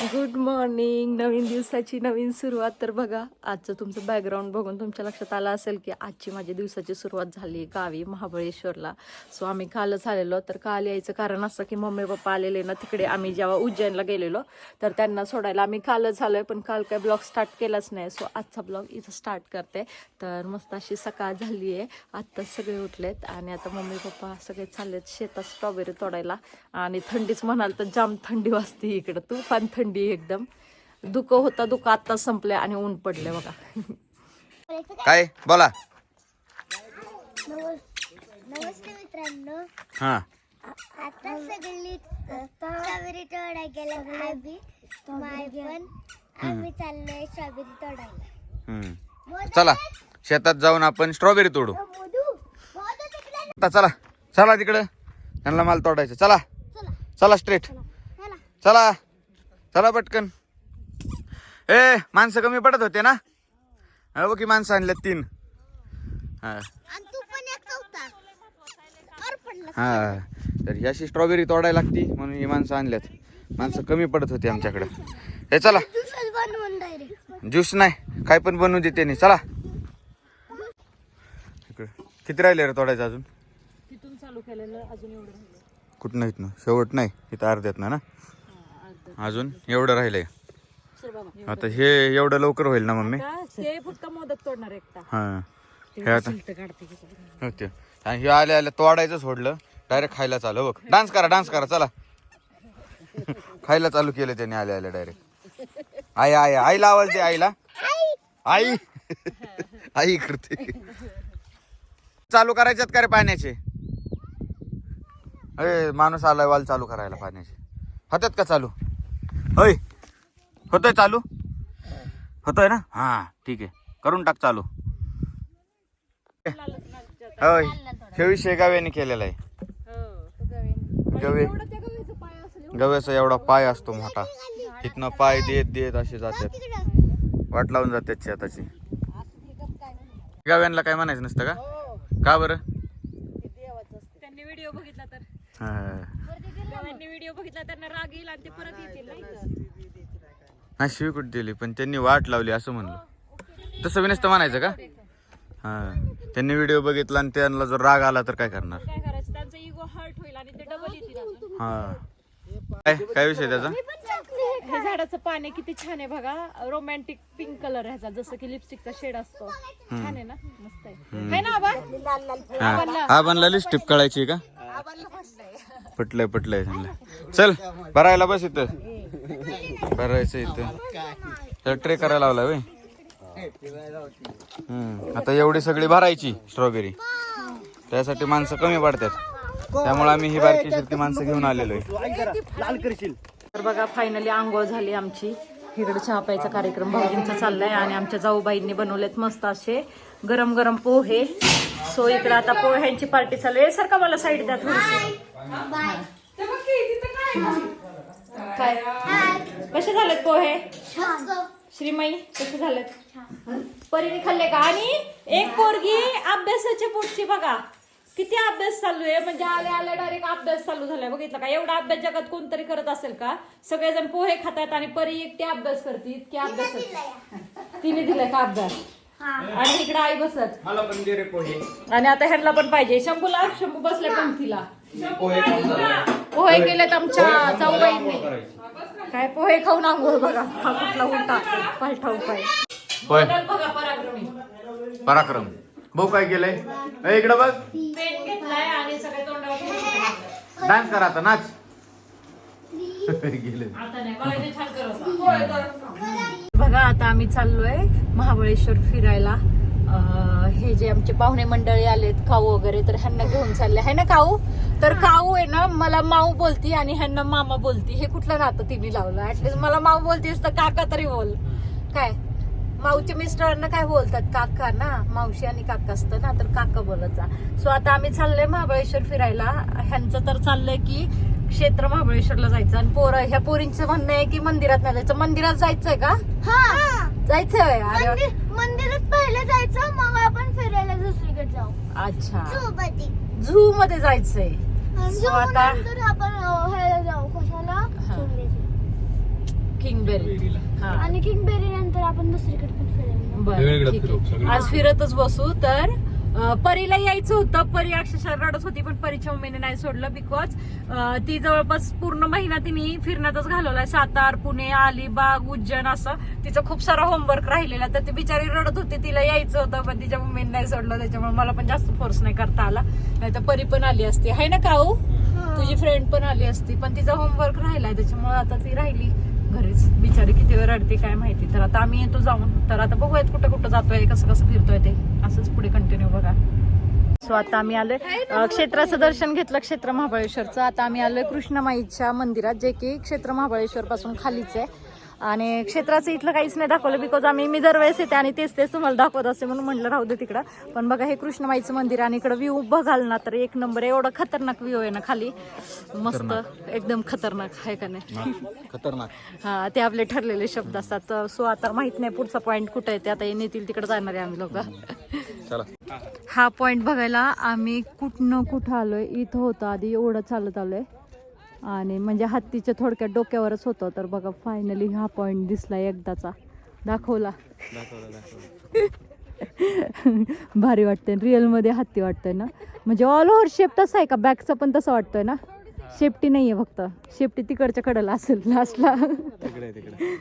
Good morning नवीन दिवसाची नवीन सुरुवात. तर बघा आजचं तुमचं बॅकग्राऊंड बघून तुमच्या लक्षात आलं असेल की आजची माझ्या दिवसाची सुरुवात झाली गावी महाबळेश्वरला. सो आम्ही कालच आलेलो. तर काल यायचं कारण असं की मम्मी पप्पा आलेले ना तिकडे. आम्ही जेव्हा उज्जैनला गेलेलो तर त्यांना सोडायला आम्ही कालच आलोय. पण काल काय ब्लॉग स्टार्ट केलाच नाही. सो आजचा ब्लॉग इथं स्टार्ट करते. तर मस्त अशी सकाळ झाली आहे. आत्ताच सगळे उठलेत आणि आता मम्मी पप्पा सगळे चाललेत शेतात स्ट्रॉबेरी तोडायला. आणि थंडीच म्हणाल तर जाम थंडी वाजते इकडं. तुफान थंडी आहे एकदम. धुकं होता धुकं आत्ता संपले आणि ऊन पडले बघा. काय? बोला. नमस- नमस्ते मित्रांनो. हा. आता सगळी स्ट्रॉबेरी तोडायला गेला आम्ही माय पण आम्ही चाललोय स्ट्रॉबेरी तोडायला. हम्म. चला शेतात जाऊन आपण स्ट्रॉबेरी तोडू. तिकडे आता चला चला तिकडं. त्यांना माल तोडायचं. चला. चला. चला स्ट्रेट चला. चला पटकन. ए माणसं कमी पडत होते ना? हो की माणसं आणल्यात तीन. हा. आणि तू पण एक चौथा. और पडला हा. तर ही अशी स्ट्रॉबेरी तोडायला लागती म्हणून ही माणसं आणल्यात. माणसं कमी पडत होती आमच्याकडं. हे चला. ज्यूस नाही काय पण बनवू दे त्यांनी. चला. किती राहिले रे तोडायचं अजून? तिथून चालू केलेलं अजून कुठं नाहीत ना शेवट नाही. इथं अर्ध्यात ना ना? अजून? एवढं राहिलंय? सर बाबा आता हे एवढं लवकर होईल ना मम्मी? आता ते फक्त मोदक तोडणार एकटा. हा. हे आता शिलटं काढते की सगळं. होते आणि हे आले आले तोडायचं सोडलं. डायरेक्ट खायला चालू. बघ. डान्स करा डान्स करा. चला. खायला चालू केलं त्याने आले आले डायरेक्ट आई आई आईला आवाज दे आईला. आई. आई करते चालू करायच्यात का रे पाण्याचे? अय माणूस आलाय वाल चालू करायला पाण्याचे. होतात का चालू? होय. होतोय चालू? होतोय ना? हा ठीक आहे. करून टाक चालू. होय. हे विषय गाव्याने केलेला आहे. गवे गव्याचं एवढं. पाय असतो मोठा. इथनं पाय देत देत असे जातात. वाट लावून जातात शेताची. गाव्यांना काय म्हणायचं नसतं का? का बरं? त्यांनी व्हिडिओ बघितला तर. हा. गव्यांनी व्हिडिओ बघितला त्यांना राग येईल आणि ते परत येतील नाही का? नाही शिवी कुठे दिली? पण त्यांनी वाट लावली असं म्हणलं. तसं बी नसतं म्हणायचं का? हा. त्यांनी व्हिडिओ बघितला आणि त्यांना जर राग आला तर काय करणार? काय करायचं? त्यांचा इगो हर्ट होईल आणि ते डबल येतील अजून. हा. काय काय विषय त्याचा? हे झाडाचं पाणी किती छान आहे बघा. रोमॅन्टिक पिंक कलर ह्याचा जसं की लिपस्टिकचा शेड असतो. छान आहे ना? मस्त आहे. है ना आबा? हा. बनला लिस्टिप कळायची का? पटलंय पटलंय त्यांना चल भरायला बस इथं. भरायचं इथं. तर ट्रे करायला लावला वे आता एवढी सगळी भरायची स्ट्रॉबेरी. त्यासाठी माणसं कमी पडतात. त्यामुळे आम्ही ही बारकी शिरकी माणसं घेऊन आलेलो आहे. तर बघा फायनली आंघोळ झाली आमची. हिरड चहा प्यायचा कार्यक्रम भाऊजींचा चाललाय आणि आमच्या जाऊबाईंनी बनवलेत मस्त असे गरम गरम पोहे. सो इकडे आता पोह्यांची पार्टी चालू आहे. सर का मला साईड द्या थोडीशी. काय कसे झालेत पोहे? श्रीमई कसे झालेत? परीने खाल्ले का? आणि एक पोरगी अभ्यासाच्या पोटची बघा. किती अभ्यास चालू आहे? म्हणजे आले आले डायरेक्ट अभ्यास चालू झालाय. बघितलं का? एवढा अभ्यास जगात कोणतरी करत असेल का? सगळेजण पोहे खातात आणि परी एकटी अभ्यास करते. इतकी अभ्यास करते. तिने दिलाय का अभ्यास? आणि इकडे आई बसत. मला पण दे रे पोहे. आणि आता ह्यांना पण पाहिजे. शंभूला शंभू बसले पंक्तीला पोहे केलेत आमच्या जाऊबाईंनी काय पोहे खाऊन आंघोळ बघा. हा कुठला उलटा पालटा उपाय. होय. बघा पराक्रमी. पराक्रम. भाऊ काय केलंय? ए, इकडं बघ. पेन घेतलाय आणि सगळे तोंडावर घेतले. डान्स करा आता नाच. गेले आता नाही बघायचं छान करत बघा आता आम्ही चाललोय महाबळेश्वर फिरायला. हे जे आमचे पाहुणे मंडळी आलेत काऊ वगैरे तर ह्यांना घेऊन चालले. आहे ना काऊ? तर काऊ आहे ना मला माऊ बोलती आणि ह्यांना मामा बोलती. हे कुठलं नातं तिने लावलं? ऍटलीस्ट मला माऊ बोलतीस तर काका तरी बोल. काय? माऊच्या मिस्टरांना काय बोलतात? काका ना मावशी आणि काका असतं ना तर काका बोलत जा. सो आता आम्ही चाललोय महाबळेश्वर फिरायला. ह्यांचं तर चाललंय की क्षेत्र महाबळेश्वरला जायचं आणि पोर ह्या पोरींचं म्हणणं आहे की मंदिरात नाही जायचं. मंदिरात जायचंय का? हा. जायचंय अरे वा. मंदिर- मंदिरात पहिले जायचं मग आपण फिरायला दुसरीकडे जाऊ. अच्छा. सोबती झू मध्ये जायचंय आणि So आता- नंतर आपण अं, ह्याला जाऊ. कशाला? हा. शिमल्याला. किंगबेरी. हा. आणि किंगबेरी नंतर आपण दुसरीकडे पण फिरायला बरं ठीक फिरू, आहे. आज फिरतच बसू तर परीला यायचं होतं. परी अक्षरशः रडत होती पण परीच्या मम्मीने नाही सोडलं बिकॉज ती जवळपास पूर्ण महिना तिने फिरण्यातच घालवलाय. सातार पुणे अलिबाग उज्जैन असं. तिचं खूप सारा होमवर्क राहिलेला तर ती बिचारी रडत होती. तिला यायचं होतं पण तिच्या मम्मीने नाही सोडलं. त्याच्यामुळे मला पण जास्त फोर्स नाही करता आला. नाही तर परी पण आली असती. आहे ना काऊ तुझी फ्रेंड पण आली असती. पण तिचा होमवर्क राहिलाय. त्याच्यामुळे आता ती राहिली. घरीच बिचारी किती वेळ रडते काय माहिती. तर आता आम्ही येतो जाऊन. तर आता बघूयात कुठं कुठं जातोय कसं कसं फिरतोय ते. असंच पुढे कंटिन्यू बघा. सो आता आम्ही आलोय क्षेत्राचं दर्शन घेतलं क्षेत्र महाबळेश्वरचं. आता आम्ही आलोय कृष्णमाईच्या मंदिरात जे की क्षेत्र महाबळेश्वर पासून खालीच आहे. आणि क्षेत्राचं इथलं काहीच नाही दाखवलं बिकॉज आम्ही मी दरवेळेस येते आणि तेच तेच तुम्हाला दाखवत असते म्हणून म्हटलं राहू दे तिकडं. पण बघा हे कृष्णमाईचं मंदिर आणि इकडं व्ह्यू बघाल ना तर एक नंबर एवढं खतरनाक व्ह्यू आहे ना खाली. मस्त. एकदम खतरनाक आहे का नाही? खतरनाक. हा ते आपले ठरलेले शब्द असतात. सो आता माहीत नाही पुढचा पॉइंट कुठे आहे ते. आता नेतील तिकडे जाणार आहे आम्ही लोक. हा पॉइंट बघायला आम्ही कुठनं कुठं आलोय? इथं होतं आधी एवढं चालत आलोय. आणि म्हणजे हत्तीच्या थोडक्यात डोक्यावरच होतं तर बघा फायनली हा पॉइंट दिसला एकदाचा. दाखवला. भारी वाटतंय. रिअलमध्ये हत्ती वाटतंय ना? म्हणजे ऑल ओव्हर शेप तसा आहे का? बॅकचा पण तसं वाटतोय ना? शेपटी नाहीये फक्त. शेपटी तिकडच्या कडेला असेल लास्टला तिकडे तिकडे.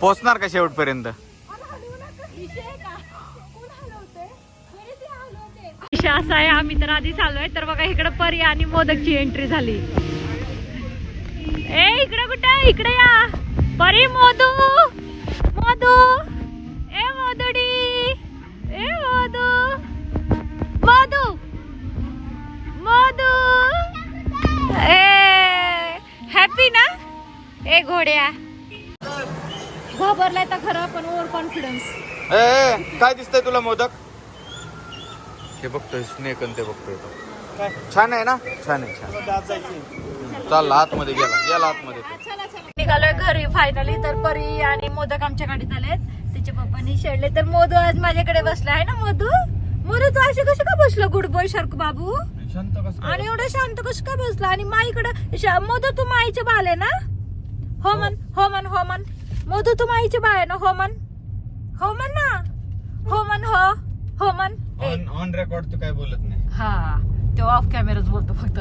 पोचणार का शेवटपर्यंत? विषय असा आहे आम्ही तर आधीच आलोय तर बघा इकडे परी आणि मोदकची एंट्री झाली. ए इकडे कुठे इकडे या. परी मोदू! मोदू! ए मोदडी! ए मोदू! मोदू! मोदू! ए हॅपी ना? ए घोड्या. घाबरलाय तर खरं पण ओव्हर कॉन्फिडन्स. ए काय दिसतंय तुला मोदक? हे बघतोय स्नेक ते बघतोय तो. छान आहे ना? छान आहे छान. चाल आतमध्ये गेला. गेला आतमध्ये तो. निघालोय घरी फायनली तर परी आणि मोदक आमच्या गाडीत आलेत. त्याच्या पप्पांनी शेडले. तर मोदू आज माझ्याकडे बसला आहे ना मोदू? मोदू तू अशी कशी का बसला गुड बॉय शार्क बाबू? आणि एवढं शांत कसं काय बसला? आणि माईकडे श- मोदू तू माईचे बाल आहे ना? हो मन हो मन हो मन मोदू तू माईचे बाळ आहे ना हो मन हो मन ना? हो मन हो हो मन ऑन ऑन रेकॉर्ड तू काय बोलत नाही. हा तो ऑफ कॅमेराच बोलतो फक्त.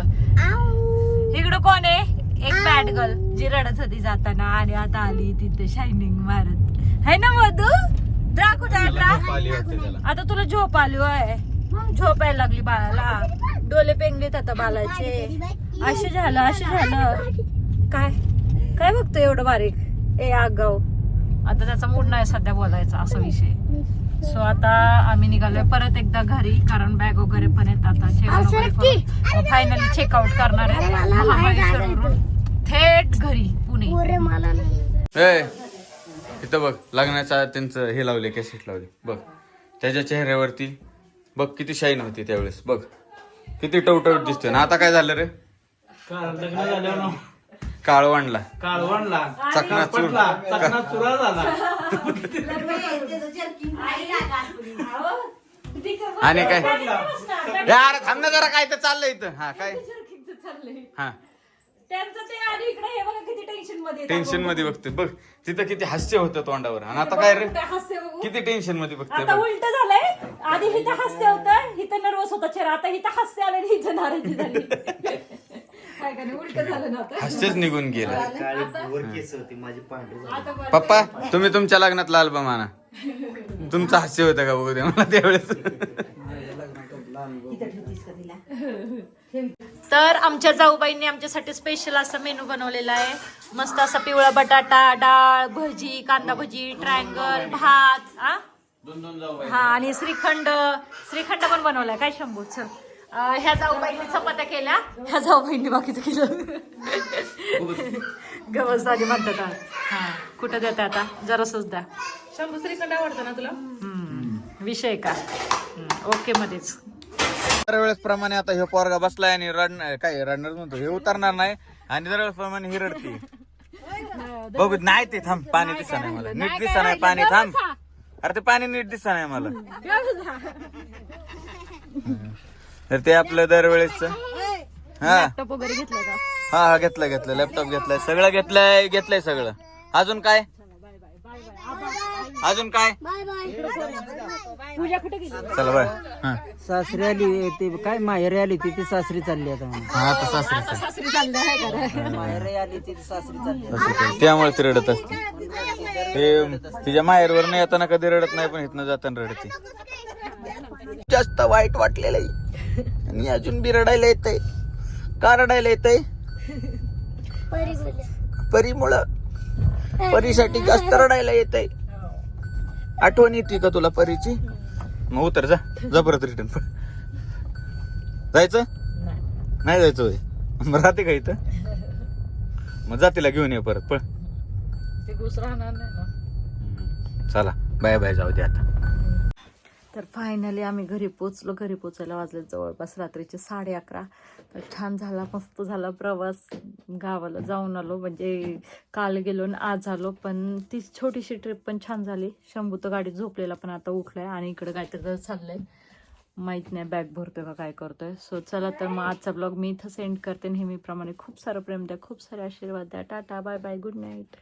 इकडं कोण आहे? एक बॅड गर्ल जी रडत होती जाताना आणि आता आली तिथे शायनिंग मारत. है ना मधू? आली वाटते त्याला. आता तुला झोप आली होय. झोप यायला लागली बाळाला. डोले पेंगलेत आता बाळाचे. असे झालं असे झालं. काय? काय बघतो एवढं बारीक? ए आगाव. आता त्याचा मूड नाही सध्या बोलायचा असा विषय. सो आता आम्ही निघालोय परत एकदा घरी कारण बॅग वगैरे पण येत आता फायनली चेकआउट करणार आहे. महाबळेश्वरवरून थेट घरी पुणे. पोरे मला नाही ए इथं बघ लग्नाचा त्यांचं हे लावले कॅसेट लावले. बघ त्याच्या चेहऱ्यावरती बघ किती शाईन होती त्यावेळेस. बघ किती टवटवीत दिसतोय. ना आता काय झालं रे? लग्न ना काळवणला. काळवणला. चकना चूर पटला चकना चुरा झाला. आणि काय? यार थांब ना जरा काय तर चाललंय इथं? हा काय? हा. त्यांचं ते आणि इकडे हे बघा किती टेन्शनमध्ये येतात. टेन्शनमध्ये बघतोय बघ तिथं किती हास्य होतं तोंडावर. आणि आता काय रे? ते हास्य बघू. किती टेन्शनमध्ये बघतोय आता बघ. उलट झालंय. आधी हिथं हास्य होतं हिथं नर्वस होता. चेहरा आता हिथं हास्य आलं आणि हिथं नाराजी झाली. काय का नाही उलट झालं ना आता. हास्यच निघून गेलं. वर केस होती माझी पांढरी आता बरं. पप्पा तुम्ही तुमच्या लग्नातला अल्बम आणा. तुमचं हास्य होतं का बघू दे मला त्यावेळेस. तर आमच्या जाऊबाईंनी आमच्यासाठी स्पेशल असा मेनू बनवलेला आहे. मस्त असा पिवळा बटाटा डाळ भजी कांदा भजी ट्रायंगल भात? हा आणि श्रीखंड श्रीखंड पण बनवलाय. काय शंभू? चल. अं, ह्या जाऊबाईंनी चपात्या केल्या. ह्या जाऊबाईंनी बाकीचं केलं. गवस आधी म्हणतात हा. हा. कुठं देता आता? जरासच द्या. शंभू श्रीखंड आवडतं ना तुला. विषय का? ओके मध्येच. दरवेळेस प्रमाणे आता हे पोरगा बसलाय आणि रडणार काय रडणार म्हणतो हे उतरणार नाही आणि दरवेळेस प्रमाणे ही रडते. बघू नाही ते थांब पाणी दिसा नाही मला. नीट दिसा नाही पाणी थांब. अरे ते पाणी नीट दिसा नाही मला. तर ते आपलं दरवेळेस हा. लॅपटॉप वगैरे घेतलं का? हा हा घेतलं घेतलं लॅपटॉप घेतलाय. सगळं घेतलंय घेतलंय सगळं. अजून काय? अजून काय? चला बाय. हा. सासरी आली ते काय माहेरी आली ती ती सासरी चालली आता म्हणून. हा, आता सासरी माहेरी आली ती ती सासरी चालली. त्यामुळे ती रडत असते. ते तिच्या माहेरवर नाही येताना कधी रडत नाही पण इथनं जाताना रडते. जास्त वाईट वाटलेलं आहे. आणि अजून बी रडायला येतंय. का रडायला येतंय. परीमुळं. परीसाठी जास्त रडायला येतंय. आठवण येते का तुला परीची? मग उतर जा. जा परत रिटर्न जायचं? नाही जायचं होय. मग राहते का इथं? मग जातीला घेऊन ये परत. पळ. ते घुस राहणार नाही ना. चला. Bye bye. जाऊ दे आता. तर फायनली आम्ही घरी पोचलो घरी पोचायला वाजले जवळपास रात्रीचे साडे अकरा. तर छान झाला मस्त झाला प्रवास. गावाला जाऊन आलो. म्हणजे काल गेलो आणि आज आलो. पण ती छोटीशी ट्रिप पण छान झाली. शंभू तर गाडी झोपलेला पण आता उठलाय आणि इकडे काहीतरी तर चाललंय. माहीत नाही बॅग भरतोय का काय करतोय. सो चला तर मग आजचा ब्लॉग मी इथं सेंड करते. नेहमीप्रमाणे खूप सारं प्रेम द्या खूप सारे आशीर्वाद द्या. Tata bye bye good night